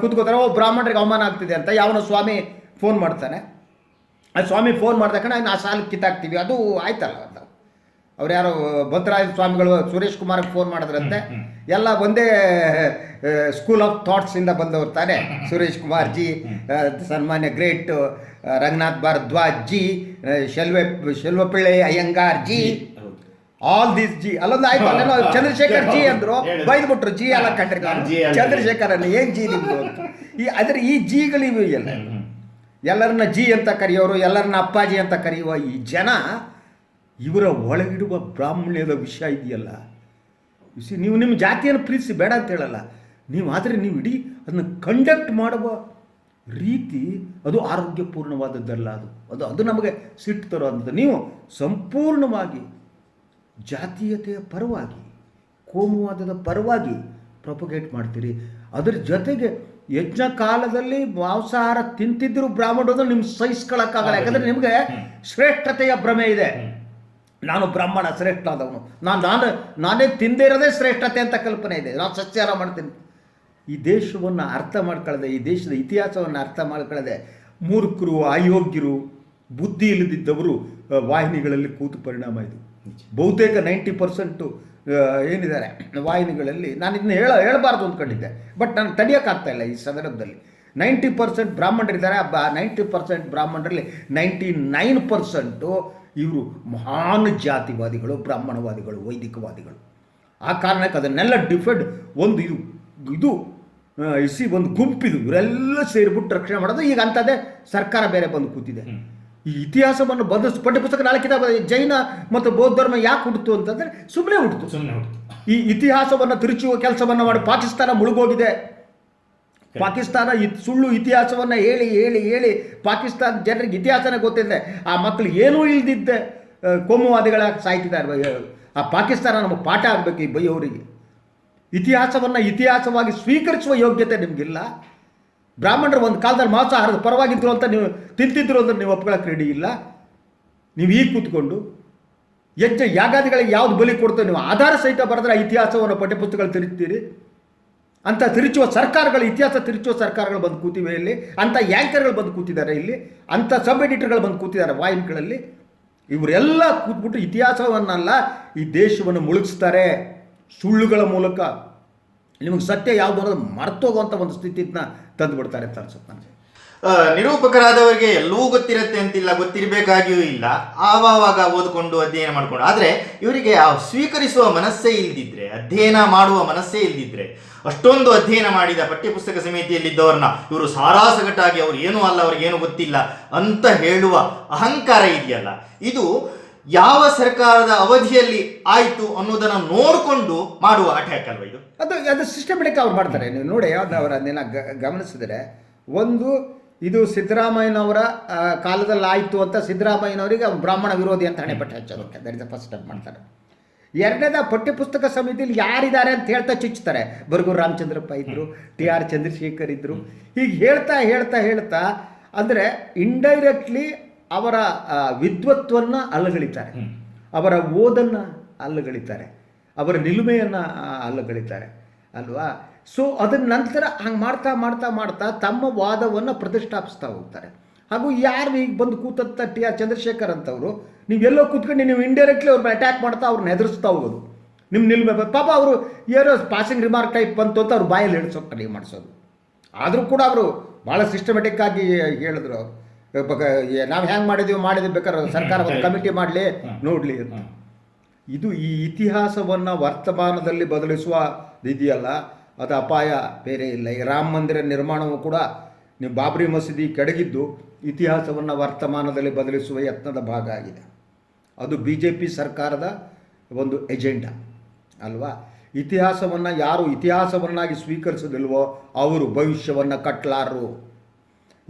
ಕೂತ್ಕೋತಾರೆ ಓ ಬ್ರಾಹ್ಮಣರಿಗೆ ಅವಮಾನ ಆಗ್ತಿದೆ ಅಂತ ಯಾವನ ಸ್ವಾಮಿ ಫೋನ್ ಮಾಡ್ತಾನೆ. ಆ ಸ್ವಾಮಿ ಫೋನ್ ಮಾಡ್ದಕ್ಕಣ ಆ ಸಾಲು ಕಿತ್ತಾಕ್ತೀವಿ. ಅದು ಆಯ್ತಲ್ಲ ಅಂತ. ಅವ್ರು ಯಾರೋ ಭದ್ರಾಯ ಸ್ವಾಮಿಗಳು ಸುರೇಶ್ ಕುಮಾರ್ಗೆ ಫೋನ್ ಮಾಡಿದ್ರಂತೆ. ಎಲ್ಲ ಒಂದೇ ಸ್ಕೂಲ್ ಆಫ್ ಥಾಟ್ಸಿಂದ ಬಂದವರು ತಾನೆ. ಸುರೇಶ್ ಕುಮಾರ್ ಜಿ ಸನ್ಮಾನ್ಯ ಗ್ರೇಟ್ ರಂಗನಾಥ್ ಭಾರದ್ವಾಜ್ ಜಿ ಶೆಲ್ವೆ Selvapillai Iyengar ji all this G ಅಲ್ಲೊಂದು ಆಯ್ತು ಅಲ್ಲೇನೋ ಚಂದ್ರಶೇಖರ್ ಜಿ ಅಂದ್ರು ಬೈದ್ಬಿಟ್ರು ಜಿ ಎಲ್ಲ ಕಂಡ್ರಿ ಜಿ ಅಲ್ಲ. ಚಂದ್ರಶೇಖರ್ ಅನ್ನ ಏನ್ ಜಿ ನಿಮ್ದು ಈ ಅದ್ರ ಈ ಜಿಗಳಿವೆ ಎಲ್ಲ. ಎಲ್ಲರನ್ನ ಜಿ ಅಂತ ಕರೆಯೋರು ಎಲ್ಲರನ್ನ ಅಪ್ಪಾಜಿ ಅಂತ ಕರೆಯುವ ಈ ಜನ ಇವರ ಒಳಗಿಡುವ ಬ್ರಾಹ್ಮಣ್ಯದ ವಿಷಯ ಇದೆಯಲ್ಲ. ವಿಷಯ ನೀವು ನಿಮ್ಮ ಜಾತಿಯನ್ನು ಪ್ರೀತಿಸಿ ಬೇಡ ಅಂತ ಹೇಳಲ್ಲ. ನೀವು ಆದರೆ ನೀವು ಇಡೀ ಅದನ್ನು ಕಂಡಕ್ಟ್ ಮಾಡುವ ರೀತಿ ಅದು ಆರೋಗ್ಯಪೂರ್ಣವಾದದ್ದಲ್ಲ ಅದು. ಅದು ಅದು ನಮಗೆ ಸಿಟ್ಟು ತರುವಂಥದ್ದು. ನೀವು ಸಂಪೂರ್ಣವಾಗಿ ಜಾತೀಯತೆಯ ಪರವಾಗಿ ಕೋಮುವಾದದ ಪರವಾಗಿ ಪ್ರೊಪಗೇಟ್ ಮಾಡ್ತೀರಿ. ಅದರ ಜೊತೆಗೆ ಯಜ್ಞ ಕಾಲದಲ್ಲಿ ಮಾಂಸಾಹಾರ ತಿಂತಿದ್ರು ಬ್ರಾಹ್ಮಣರು ನಿಮ್ಗೆ ಸಹಿಸ್ಕೊಳಕ್ಕಾಗಲ್ಲ. ಯಾಕಂದರೆ ನಿಮಗೆ ಶ್ರೇಷ್ಠತೆಯ ಭ್ರಮೆ ಇದೆ. ನಾನು ಬ್ರಾಹ್ಮಣ ಶ್ರೇಷ್ಠ ಆದವನು. ನಾನು ನಾನು ನಾನೇ ತಿಂದೇ ಇರೋದೇ ಶ್ರೇಷ್ಠತೆ ಅಂತ ಕಲ್ಪನೆ ಇದೆ. ನಾನು ಸಸ್ಯಾರ ಮಾಡ್ತೀನಿ. ಈ ದೇಶವನ್ನು ಅರ್ಥ ಮಾಡ್ಕೊಳ್ಳದೆ ಈ ದೇಶದ ಇತಿಹಾಸವನ್ನು ಅರ್ಥ ಮಾಡ್ಕೊಳ್ಳದೆ ಮೂರ್ಖರು ಅಯೋಗ್ಯರು ಬುದ್ಧಿ ಇಲ್ಲದಿದ್ದವರು ವಾಹಿನಿಗಳಲ್ಲಿ ಕೂತು ಪರಿಣಾಮ ಇದು. ಬಹುತೇಕ ನೈಂಟಿ ಪರ್ಸೆಂಟು ಏನಿದ್ದಾರೆ, ವಾಹಿನಿಗಳಲ್ಲಿ ನಾನು ಇದನ್ನ ಹೇಳ, ಹೇಳಬಾರ್ದು ಅಂದ್ಕೊಂಡಿದ್ದೆ ಬಟ್ ನಾನು ತಡೆಯೋಕ್ಕಾಗ್ತಾ ಇಲ್ಲ ಈ ಸಂದರ್ಭದಲ್ಲಿ. ನೈಂಟಿ ಪರ್ಸೆಂಟ್ ಬ್ರಾಹ್ಮಣರಿದ್ದಾರೆ, ಆ ನೈಂಟಿ ಪರ್ಸೆಂಟ್ ಬ್ರಾಹ್ಮಣರಲ್ಲಿ ನೈಂಟಿ ನೈನ್ ಪರ್ಸೆಂಟು ಇವರು ಮಹಾನ್ ಜಾತಿವಾದಿಗಳು, ಬ್ರಾಹ್ಮಣವಾದಿಗಳು, ವೈದಿಕವಾದಿಗಳು. ಆ ಕಾರಣಕ್ಕೆ ಅದನ್ನೆಲ್ಲ ಡಿಫೆಂಡ್ ಒಂದು ಇದು ಇದು ಇಸಿ ಒಂದು ಗುಂಪಿದು, ಇವರೆಲ್ಲ ಸೇರಿಬಿಟ್ಟು ರಕ್ಷಣೆ ಮಾಡೋದು. ಈಗ ಅಂಥದ್ದೇ ಸರ್ಕಾರ ಬೇರೆ ಬಂದು ಕೂತಿದೆ. ಈ ಇತಿಹಾಸವನ್ನು ಬಂದು ಪಠ್ಯಪುಸ್ತಕ ನಾಳೆ ಕಿತಾಬ ಜೈನ ಮತ್ತು ಬೌದ್ಧ ಧರ್ಮ ಯಾಕೆ ಹುಟ್ಟಿತು ಅಂತಂದರೆ ಸುಮ್ಮನೆ ಹುಟ್ಟಿತು ಸುಮ್ಮನೆ ಈ ಇತಿಹಾಸವನ್ನು ತಿರುಚುವ ಕೆಲಸವನ್ನು ಮಾಡಿ ಪಾಕಿಸ್ತಾನ ಮುಳುಗೋಗಿದೆ. ಪಾಕಿಸ್ತಾನ ಸುಳ್ಳು ಇತಿಹಾಸವನ್ನು ಹೇಳಿ ಹೇಳಿ ಹೇಳಿ ಪಾಕಿಸ್ತಾನ ಜನರಿಗೆ ಇತಿಹಾಸನೇ ಗೊತ್ತಿದೆ ಆ ಮಕ್ಕಳು ಏನೂ ಇಲ್ದಿದ್ದೆ ಕೋಮುವಾದಿಗಳ ಸಾಯ್ತಿದ್ದಾರೆ ಆ ಪಾಕಿಸ್ತಾನ ನಮಗೆ ಪಾಠ ಆಗಬೇಕು ಈ ಬೈಯವರಿಗೆ. ಇತಿಹಾಸವನ್ನು ಇತಿಹಾಸವಾಗಿ ಸ್ವೀಕರಿಸುವ ಯೋಗ್ಯತೆ ನಿಮಗಿಲ್ಲ. ಬ್ರಾಹ್ಮಣರು ಒಂದು ಕಾಲದಲ್ಲಿ ಮಾಂಸಾಹಾರದ ಪರವಾಗಿದ್ದರು ಅಂತ ನೀವು ತಿಂತಿದ್ರು ಅಂದ್ರೆ ನೀವು ಒಪ್ಕೊಳ್ಳೋಕೆ ರೆಡಿ ಇಲ್ಲ. ನೀವು ಈಗ ಕೂತ್ಕೊಂಡು ಯಜ್ಞ ಯಾಗಾದಿಗಳಿಗೆ ಯಾವ್ದು ಬಲಿ ಕೊಡ್ತೇವೆ ನೀವು ಆಧಾರ ಸಹಿತ ಬರೆದ್ರೆ ಇತಿಹಾಸವನ್ನು ಪಠ್ಯಪುಸ್ತಕಗಳು ತಿರುಚ್ತೀರಿ ಅಂತ ತಿರುಚುವ ಸರ್ಕಾರಗಳು, ಇತಿಹಾಸ ತಿರುಚುವ ಸರ್ಕಾರಗಳು ಬಂದು ಕೂತಿವೆ ಇಲ್ಲಿ. ಅಂಥ ಯಾಂಕರ್ಗಳು ಬಂದು ಕೂತಿದ್ದಾರೆ ಇಲ್ಲಿ. ಅಂಥ ಸಬ್ ಎಡಿಟರ್ಗಳು ಬಂದು ಕೂತಿದ್ದಾರೆ ವಾಹಿನಿಗಳಲ್ಲಿ. ಇವರೆಲ್ಲ ಕೂತ್ಬಿಟ್ಟು ಇತಿಹಾಸವನ್ನಲ್ಲ, ಈ ದೇಶವನ್ನು ಮುಳುಗಿಸ್ತಾರೆ. ಸುಳ್ಳುಗಳ ಮೂಲಕ ನಿಮಗೆ ಸತ್ಯ ಯಾವುದು ಅನ್ನೋದು ಮರ್ತೋಗುವಂಥ ಒಂದು ಸ್ಥಿತಿನ ತಂದುಬಿಡ್ತಾರೆ ಅಂತ ಅನ್ಸುತ್ತೆ ನನಗೆ ನಿರೂಪಕರಾದವರಿಗೆ ಎಲ್ಲವೂ ಗೊತ್ತಿರುತ್ತೆ ಅಂತಿಲ್ಲ, ಗೊತ್ತಿರಬೇಕಾಗಿಯೂ ಇಲ್ಲ. ಆವಾಗ ಓದ್ಕೊಂಡು ಅಧ್ಯಯನ ಮಾಡ್ಕೊಂಡು. ಆದರೆ ಇವರಿಗೆ ಆ ಸ್ವೀಕರಿಸುವ ಮನಸ್ಸೇ ಇಲ್ದಿದ್ರೆ, ಅಧ್ಯಯನ ಮಾಡುವ ಮನಸ್ಸೇ ಇಲ್ದಿದ್ರೆ, ಅಷ್ಟೊಂದು ಅಧ್ಯಯನ ಮಾಡಿದ ಪಠ್ಯಪುಸ್ತಕ ಸಮಿತಿಯಲ್ಲಿದ್ದವ್ರನ್ನ ಇವರು ಸಾರಾಸಗಟಾಗಿ ಅವ್ರು ಏನೂ ಅಲ್ಲ ಅವ್ರಿಗೆ ಏನು ಗೊತ್ತಿಲ್ಲ ಅಂತ ಹೇಳುವ ಅಹಂಕಾರ ಇದೆಯಲ್ಲ. ಇದು ಯಾವ ಸರ್ಕಾರದ ಅವಧಿಯಲ್ಲಿ ಆಯಿತು ಅನ್ನೋದನ್ನ ನೋಡಿಕೊಂಡು ಮಾಡುವ ಅಟ್ಯಾಕ್ ಅಲ್ವಾ ಇದು? ಅದು ಅದು ಸಿಸ್ಟಮೆಟಿಕ್ ಅವ್ರು ಮಾಡ್ತಾರೆ. ನೀವು ನೋಡಿ ಯಾವ್ದು ಅವರ ಅದನ್ನ ಗಮನಿಸಿದರೆ ಒಂದು ಇದು ಸಿದ್ದರಾಮಯ್ಯನವರ ಕಾಲದಲ್ಲಿ ಆಯಿತು ಅಂತ ಸಿದ್ದರಾಮಯ್ಯನವರಿಗೆ ಬ್ರಾಹ್ಮಣ ವಿರೋಧಿ ಅಂತ ಹಣೆಪಟ್ಟು ಹಚ್ಚೋದಕ್ಕೆ that is the first step ಮಾಡ್ತಾರೆ. ಎರಡನೇದ ಪಠ್ಯಪುಸ್ತಕ ಸಮಿತಿಯಲ್ಲಿ ಯಾರಿದ್ದಾರೆ ಅಂತ ಹೇಳ್ತಾ ಚುಚ್ಚುತ್ತಾರೆ ಬರ್ಗೂರು ರಾಮಚಂದ್ರಪ್ಪ ಇದ್ರು ಟಿ ಆರ್ ಚಂದ್ರಶೇಖರ್ ಇದ್ರು. ಹೀಗೆ ಹೇಳ್ತಾ ಹೇಳ್ತಾ ಹೇಳ್ತಾ ಅಂದರೆ ಇಂಡೈರೆಕ್ಟ್ಲಿ ಅವರ ಆ, ವಿದ್ವತ್ವನ್ನ ಅಲ್ಲಗಳಿತಾರೆ ಅವರ ಓದನ್ನು ಅಲ್ಲಗಳಿತಾರೆ ಅವರ ನಿಲುಮೆಯನ್ನ ಅಲ್ಲಗಳಿತಾರೆ ಅಲ್ವಾ? ಸೊ ಅದನ್ನ ನಂತರ ಹಂಗೆ ಮಾಡ್ತಾ ಮಾಡ್ತಾ ಮಾಡ್ತಾ ತಮ್ಮ ವಾದವನ್ನು ಪ್ರತಿಷ್ಠಾಪಿಸ್ತಾ ಹೋಗ್ತಾರೆ. ಹಾಗೂ ಯಾರು ಈಗ ಬಂದು ಕೂತ ಟಿ ಆರ್ ಚಂದ್ರಶೇಖರ್ ಅಂತವರು ನೀವೆಲ್ಲೋ ಕೂತ್ಕೊಂಡು ನೀವು ಇಂಡೈರೆಕ್ಟ್ಲಿ ಅವ್ರನ್ನ ಅಟ್ಯಾಕ್ ಮಾಡ್ತಾ ಅವ್ರನ್ನ ಹೆದರಿಸ್ತಾ ಹೋಗೋದು. ನಿಮ್ಮ ನಿಲ್ಮೆ ಪಾಪ ಅವರು ಏನೋ ಪಾಸಿಂಗ್ ರಿಮಾರ್ಕ್ ಟೈಪ್ ಬಂತು ಅಂತ ಅವ್ರು ಬಾಯಲ್ಲಿ ಹೇಳ್ಸೋಕೆ ಟ್ರೈ ಮಾಡಿಸೋದು. ಆದರೂ ಕೂಡ ಅವರು ಭಾಳ ಸಿಸ್ಟಮೆಟಿಕ್ ಆಗಿ ಹೇಳಿದ್ರು ಅವರು. ನಾವು ಹ್ಯಾಂಗ್ ಮಾಡಿದೀವಿ ಮಾಡಿದ್ವಿ ಬೇಕಾದ್ರೆ ಸರ್ಕಾರ ಒಂದು ಕಮಿಟಿ ಮಾಡಲಿ ನೋಡಲಿ ಅಂತ. ಇದು ಈ ಇತಿಹಾಸವನ್ನು ವರ್ತಮಾನದಲ್ಲಿ ಬದಲಿಸುವ ಇದೆಯಲ್ಲ ಅದು ಅಪಾಯ ಬೇರೆ ಇಲ್ಲ. ಈ ರಾಮ ಮಂದಿರ ನಿರ್ಮಾಣವೂ ಕೂಡ ನೀವು ಬಾಬ್ರಿ ಮಸೀದಿ ಕೆಡಗಿದ್ದು ಇತಿಹಾಸವನ್ನು ವರ್ತಮಾನದಲ್ಲಿ ಬದಲಿಸುವ ಯತ್ನದ ಭಾಗ ಆಗಿದೆ. ಅದು ಬಿ ಜೆ ಪಿ ಸರ್ಕಾರದ ಒಂದು ಎಜೆಂಡಾ ಅಲ್ವಾ? ಇತಿಹಾಸವನ್ನು ಯಾರು ಇತಿಹಾಸವನ್ನಾಗಿ ಸ್ವೀಕರಿಸೋದಿಲ್ವೋ ಅವರು ಭವಿಷ್ಯವನ್ನು ಕಟ್ಟಲಾರರು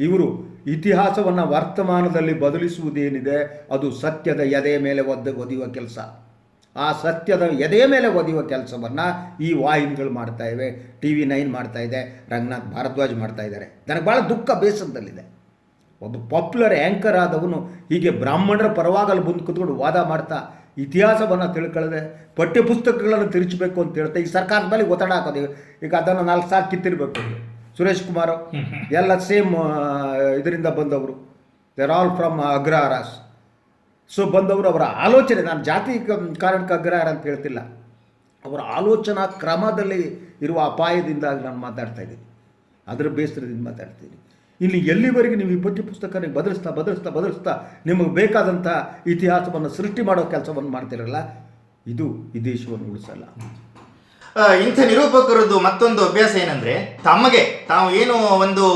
ಇವರು ಇತಿಹಾಸವನ್ನು ವರ್ತಮಾನದಲ್ಲಿ ಬದಲಿಸುವುದೇನಿದೆ, ಅದು ಸತ್ಯದ ಎದೆ ಮೇಲೆ ಒದ್ದ ಒದೆಯುವ ಕೆಲಸ. ಆ ಸತ್ಯದ ಎದೆಯ ಮೇಲೆ ಒದೆಯುವ ಕೆಲಸವನ್ನು ಈ ವಾಹಿನಿಗಳು ಮಾಡ್ತಾ ಇವೆ. ಟಿ ವಿ ನೈನ್ ಮಾಡ್ತಾ ಇದೆ, ರಂಗನಾಥ್ ಭಾರದ್ವಾಜ್ ಮಾಡ್ತಾ ಇದ್ದಾರೆ. ನನಗೆ ಭಾಳ ದುಃಖ ಬೇಸರದಲ್ಲಿದೆ. ಒಬ್ಬ ಪಾಪ್ಯುಲರ್ ಆ್ಯಂಕರ್ ಆದವನು ಹೀಗೆ ಬ್ರಾಹ್ಮಣರ ಪರವಾಗಲು ಬಂದು ಕೂತ್ಕೊಂಡು ವಾದ ಮಾಡ್ತಾ ಇತಿಹಾಸವನ್ನು ತಿಳ್ಕೊಳ್ಳದೆ ಪಠ್ಯಪುಸ್ತಕಗಳನ್ನು ತಿರುಚಬೇಕು ಅಂತ ಹೇಳ್ತಾ ಈ ಸರ್ಕಾರದ ಮೇಲೆ ಒತ್ತಡ ಹಾಕೋದು, ಈಗ ಅದನ್ನು ನಾಲ್ಕು ಸಾಕು ಕಿತ್ತಿರಬೇಕು ಸುರೇಶ್ ಕುಮಾರ್ ಎಲ್ಲ ಸೇಮ್ ಇದರಿಂದ ಬಂದವರು. There all from agraharas so ಬಂದವರು ಅವರ ಆಲೋಚನೆ ನಾನು ಜಾತಿ ಕಾರಣಕ್ಕೆ ಅಗ್ರಹಾರ ಅಂತ ಹೇಳ್ತಿಲ್ಲ. ಅವರ ಆಲೋಚನಾ ಕ್ರಮದಲ್ಲಿ ಇರುವ ಅಪಾಯದಿಂದ ನಾನು ಮಾತಾಡ್ತಾ ಇದ್ದೀನಿ. ಅದರ ಬೇಸರದಿಂದ ಮಾತಾಡ್ತೀನಿ ಇಲ್ಲಿ ಎಲ್ಲಿವರೆಗೆ ನೀವು ಈ ಪಠ್ಯ ಪುಸ್ತಕ ನೀವು ಬದಲಿಸ್ತಾ ಬದಲಿಸ್ತಾ ಬದಲಿಸ್ತಾ ನಿಮಗೆ ಬೇಕಾದಂಥ ಇತಿಹಾಸವನ್ನು ಸೃಷ್ಟಿ ಮಾಡೋ ಕೆಲಸವನ್ನು ಮಾಡ್ತಿರಲ್ಲ? ಇದು ಈ ದೇಶವನ್ನು ಉಳಿಸಲ್ಲ. ಇಂಥ ನಿರೂಪಕರದ್ದು ಮತ್ತೊಂದು ಅಭ್ಯಾಸ ಏನಂದ್ರೆ ತಮಗೆ ತಾವು ಏನು ಒಂದು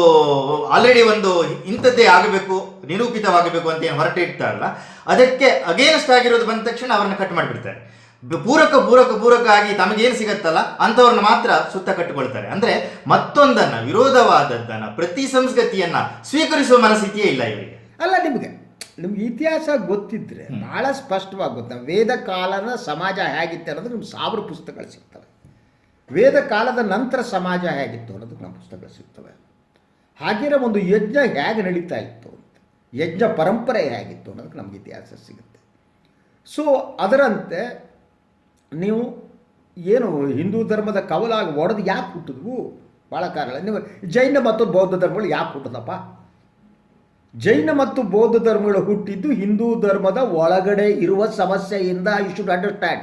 ಆಲ್ರೆಡಿ ಒಂದು ಇಂಥದ್ದೇ ಆಗಬೇಕು ನಿರೂಪಿತವಾಗಬೇಕು ಅಂತ ಏನು ಹೊರಟಿರ್ತಾರಲ್ಲ ಅದಕ್ಕೆ ಅಗೇನ್ಸ್ಟ್ ಆಗಿರೋದು ಬಂದ ತಕ್ಷಣ ಅವ್ರನ್ನ ಕಟ್ ಮಾಡಿಬಿಡ್ತಾರೆ. ಪೂರಕ ಪೂರಕ ಪೂರಕ ಆಗಿ ತಮಗೇನು ಸಿಗತ್ತಲ್ಲ ಅಂಥವ್ರನ್ನ ಮಾತ್ರ ಸುತ್ತ ಕಟ್ಟಿಕೊಳ್ತಾರೆ ಅಂದ್ರೆ ಮತ್ತೊಂದನ್ನ ವಿರೋಧವಾದದ್ದನ್ನ ಪ್ರತಿ ಸಂಸ್ಕೃತಿಯನ್ನ ಸ್ವೀಕರಿಸುವ ಮನಸ್ಥಿತಿಯೇ ಇಲ್ಲ ಇವರಿಗೆ. ಅಲ್ಲ ನಿಮಗೆ ನಿಮ್ಗೆ ಇತಿಹಾಸ ಗೊತ್ತಿದ್ರೆ ಭಾಳ ಸ್ಪಷ್ಟವಾಗಿ ಗೊತ್ತ? ವೇದ ಕಾಲದ ಸಮಾಜ ಹೇಗಿತ್ತು ಅನ್ನೋದು ನಿಮ್ಗೆ ಸಾವಿರ ಪುಸ್ತಕಗಳು ಸಿಗ್ತವೆ. ವೇದ ಕಾಲದ ನಂತರ ಸಮಾಜ ಹೇಗಿತ್ತು ಅನ್ನೋದಕ್ಕೆ ನಮ್ಮ ಪುಸ್ತಕಗಳು ಸಿಗ್ತವೆ. ಹಾಗೆಯೇ ಒಂದು ಯಜ್ಞ ಹೇಗೆ ನಡೀತಾ ಇತ್ತು ಯಜ್ಞ ಪರಂಪರೆ ಹೇಗಿತ್ತು ಅನ್ನೋದಕ್ಕೆ ನಮ್ಗೆ ಇತಿಹಾಸ ಸಿಗುತ್ತೆ. ಸೊ ಅದರಂತೆ ನೀವು ಏನು ಹಿಂದೂ ಧರ್ಮದ ಕವಲಾಗಿ ಒಡೆದು ಯಾಕೆ ಹುಟ್ಟಿದ್ವು? ಭಾಳ ಕಾರಣ. ನೀವು ಜೈನ ಮತ್ತು ಬೌದ್ಧ ಧರ್ಮಗಳು ಯಾಕೆ ಹುಟ್ಟದಪ್ಪ? ಜೈನ ಮತ್ತು ಬೌದ್ಧ ಧರ್ಮಗಳು ಹುಟ್ಟಿದ್ದು ಹಿಂದೂ ಧರ್ಮದ ಒಳಗಡೆ ಇರುವ ಸಮಸ್ಯೆಯಿಂದ ಯು ಶುಡ್ ಅಂಡರ್ಸ್ಟ್ಯಾಂಡ್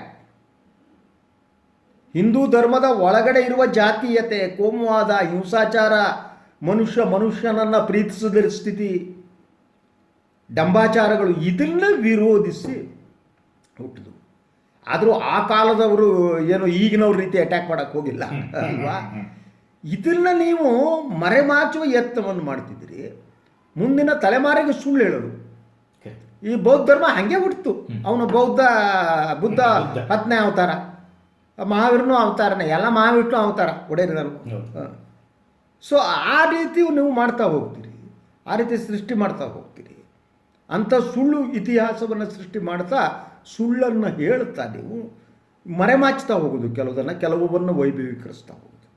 ಹಿಂದೂ ಧರ್ಮದ ಒಳಗಡೆ ಇರುವ ಜಾತೀಯತೆ ಕೋಮುವಾದ ಹಿಂಸಾಚಾರ ಮನುಷ್ಯ ಮನುಷ್ಯನನ್ನು ಪ್ರೀತಿಸದ ಸ್ಥಿತಿ ಡಂಬಾಚಾರಗಳು ಇದನ್ನ ವಿರೋಧಿಸಿ ಹುಟ್ಟಿದ್ರು ಆದರೂ ಆ ಕಾಲದವರು ಏನು ಈಗಿನವ್ರ ರೀತಿ ಅಟ್ಯಾಕ್ ಮಾಡೋಕ್ಕೆ ಹೋಗಿಲ್ಲ ಅಲ್ವಾ? ಇದನ್ನ ನೀವು ಮರೆಮಾಚುವ ಯತ್ನವನ್ನು ಮಾಡ್ತಿದ್ರಿ ಮುಂದಿನ ತಲೆಮಾರಿಗೆ ಸುಳ್ಳು ಹೇಳೋರು ಈ ಬೌದ್ಧ ಧರ್ಮ ಹಂಗೆ ಹುಟ್ಟಿತು ಅವನು ಬೌದ್ಧ ಬುದ್ಧ ಬುದ್ಧ. ಹತ್ತನೇ ಅವತಾರ. ಮಹಾವೀರನು ಅವತಾರನೇ ಎಲ್ಲ ಮಹಾವಿಷ್ಣು ಅವತಾರ ಒಡೆಯರು. ಸೊ ಆ ರೀತಿ ನೀವು ಮಾಡ್ತಾ ಹೋಗ್ತೀರಿ. ಆ ರೀತಿ ಸೃಷ್ಟಿ ಮಾಡ್ತಾ ಹೋಗ್ತೀರಿ. ಅಂಥ ಸುಳ್ಳು ಇತಿಹಾಸವನ್ನು ಸೃಷ್ಟಿ ಮಾಡ್ತಾ ಸುಳ್ಳನ್ನು ಹೇಳ್ತಾ ನೀವು ಮರೆಮಾಚ್ತಾ ಹೋಗೋದು ಕೆಲವುದನ್ನು ಕೆಲವನ್ನು ವೈಭವೀಕರಿಸ್ತಾ ಹೋಗೋದು.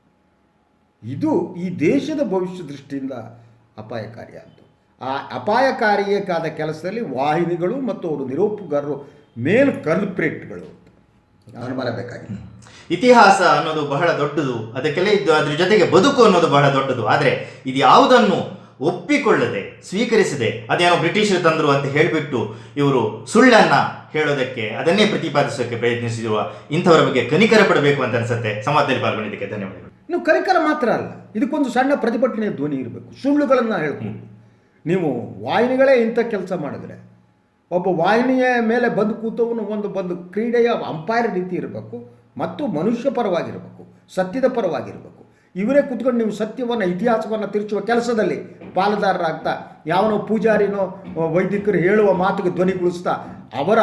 ಇದು ಈ ದೇಶದ ಭವಿಷ್ಯ ದೃಷ್ಟಿಯಿಂದ ಅಪಾಯಕಾರಿಯಾದ್ದು. ಆ ಅಪಾಯಕಾರಿಯಾದ ಕೆಲಸದಲ್ಲಿ ವಾಹಿನಿಗಳು ಮತ್ತು ಅವರು ನಿರೂಪಕರು ಮೇಲ್ ಕಲ್ಪ್ರೇಟ್ಗಳು ನಾನು ಬರಬೇಕಾಗಿದೆ ಇತಿಹಾಸ ಅನ್ನೋದು ಬಹಳ ದೊಡ್ಡದು ಅದಕ್ಕೆಲ್ಲ ಇದ್ದು ಅದ್ರ ಜೊತೆಗೆ ಬದುಕು ಅನ್ನೋದು ಬಹಳ ದೊಡ್ಡದು. ಆದರೆ ಇದು ಯಾವುದನ್ನು ಒಪ್ಪಿಕೊಳ್ಳದೆ ಸ್ವೀಕರಿಸದೆ ಅದೇನೋ ಬ್ರಿಟಿಷರು ತಂದರು ಅಂತ ಹೇಳಿಬಿಟ್ಟು ಇವರು ಸುಳ್ಳನ್ನ ಹೇಳೋದಕ್ಕೆ ಅದನ್ನೇ ಪ್ರತಿಪಾದಿಸೋಕೆ ಪ್ರಯತ್ನಿಸಿರುವ ಇಂಥವರ ಬಗ್ಗೆ ಕನಿಕರ ಪಡಬೇಕು ಅಂತ ಅನ್ಸುತ್ತೆ. ಸಮಾಜದಲ್ಲಿ ಪಾಲ್ಗೊಂಡಿದ್ದಕ್ಕೆ ಧನ್ಯವಾದಗಳು. ಇನ್ನು ಕರಿಕರ ಮಾತ್ರ ಅಲ್ಲ ಇದಕ್ಕೊಂದು ಸಣ್ಣ ಪ್ರತಿಭಟನೆಯ ಧ್ವನಿ ಇರಬೇಕು. ಸುಳ್ಳುಗಳನ್ನು ಹೇಳ್ಕೊಂಡು. ನೀವು ವಾಹಿನಿಗಳೇ ಇಂಥ ಕೆಲಸ ಮಾಡಿದ್ರೆ ಒಬ್ಬ ವಾಹಿನಿಯ ಮೇಲೆ ಬಂದು ಕೂತವನು ಒಂದು ಬಂದು ಕ್ರೀಡೆಯ ಅಂಪೈರ್ ರೀತಿ ಇರಬೇಕು ಮತ್ತು ಮನುಷ್ಯ ಪರವಾಗಿರಬೇಕು ಸತ್ಯದ ಪರವಾಗಿರಬೇಕು. ಇವರೇ ಕೂತ್ಕೊಂಡು ನೀವು ಸತ್ಯವನ್ನು ಇತಿಹಾಸವನ್ನು ತಿರುಚುವ ಕೆಲಸದಲ್ಲಿ ಪಾಲುದಾರರಾಗ್ತಾ ಯಾವನೋ ಪೂಜಾರಿನೋ ವೈದಿಕರು ಹೇಳುವ ಮಾತಿಗೆ ಧ್ವನಿಗೊಳಿಸ್ತಾ ಅವರ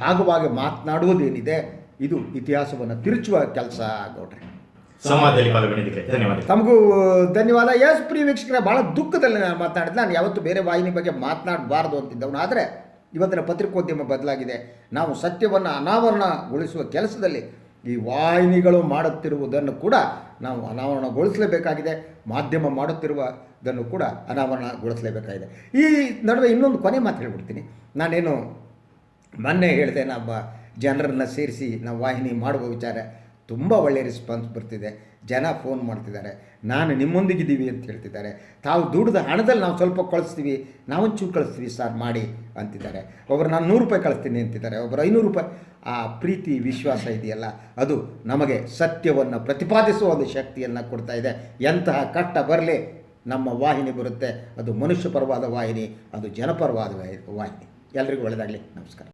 ಭಾಗವಾಗಿ ಮಾತನಾಡುವುದೇನಿದೆ ಇದು ಇತಿಹಾಸವನ್ನು ತಿರುಚುವ ಕೆಲಸ ನೋಡ್ರಿ ತಮಗೂ ಧನ್ಯವಾದ. ಎಸ್ ಪ್ರಿಯ ವೀಕ್ಷಕರೇ ಭಾಳ ದುಃಖದಲ್ಲಿ ನಾನು ಮಾತನಾಡಿದೆ ನಾನು ಯಾವತ್ತೂ ಬೇರೆ ವಾಹಿನಿ ಬಗ್ಗೆ ಮಾತನಾಡಬಾರ್ದು ಅಂತಿದ್ದವನು ಆದರೆ ಇವತ್ತಿನ ಪತ್ರಿಕೋದ್ಯಮ ಬದಲಾಗಿದೆ. ನಾವು ಸತ್ಯವನ್ನು ಅನಾವರಣಗೊಳಿಸುವ ಕೆಲಸದಲ್ಲಿ ಈ ವಾಹಿನಿಗಳು ಮಾಡುತ್ತಿರುವುದನ್ನು ಕೂಡ ನಾವು ಅನಾವರಣಗೊಳಿಸಲೇಬೇಕಾಗಿದೆ. ಮಾಧ್ಯಮ ಮಾಡುತ್ತಿರುವುದನ್ನು ಕೂಡ ಅನಾವರಣಗೊಳಿಸಲೇಬೇಕಾಗಿದೆ. ಈ ನಡುವೆ ಇನ್ನೊಂದು ಕೊನೆ ಮಾತು ಹೇಳ್ಬಿಡ್ತೀನಿ. ನಾನೇನು ಮೊನ್ನೆ ಹೇಳಿದೆ ನಮ್ಮ ಜನರನ್ನು ಸೇರಿಸಿ ನಾವು ವಾಹಿನಿ ಮಾಡುವ ವಿಚಾರ ತುಂಬ ಒಳ್ಳೆಯ ರೆಸ್ಪಾನ್ಸ್ ಬರ್ತಿದೆ. ಜನ ಫೋನ್ ಮಾಡ್ತಿದ್ದಾರೆ. ನಾನು ನಿಮ್ಮೊಂದಿಗಿದ್ದೀವಿ ಅಂತ ಹೇಳ್ತಿದ್ದಾರೆ. ತಾವು ದುಡ್ದ ಹಣದಲ್ಲಿ ನಾವು ಸ್ವಲ್ಪ ಕಳಿಸ್ತೀವಿ, ನಾವೊಂಚೂರು ಕಳಿಸ್ತೀವಿ ಸರ್ ಮಾಡಿ ಅಂತಿದ್ದಾರೆ. ಒಬ್ಬರು ನಾನು ನೂರು ರೂಪಾಯಿ ಕಳಿಸ್ತೀನಿ ಅಂತಿದ್ದಾರೆ. ಒಬ್ಬರು ಐನೂರು ರೂಪಾಯಿ. ಆ ಪ್ರೀತಿ, ವಿಶ್ವಾಸ ಇದೆಯಲ್ಲ, ಅದು ನಮಗೆ ಸತ್ಯವನ್ನು ಪ್ರತಿಪಾದಿಸುವ ಒಂದು ಶಕ್ತಿಯನ್ನು ಕೊಡ್ತಾ ಇದೆ. ಎಂತಹ ಕಷ್ಟ ಬರಲಿ ನಮ್ಮ ವಾಹಿನಿ ಬರುತ್ತೆ. ಅದು ಮನುಷ್ಯ ಪರವಾದ ವಾಹಿನಿ, ಅದು ಜನಪರವಾದ ವಾಹಿನಿ. ಎಲ್ರಿಗೂ ಒಳ್ಳೆಯದಾಗಲಿ ನಮಸ್ಕಾರ.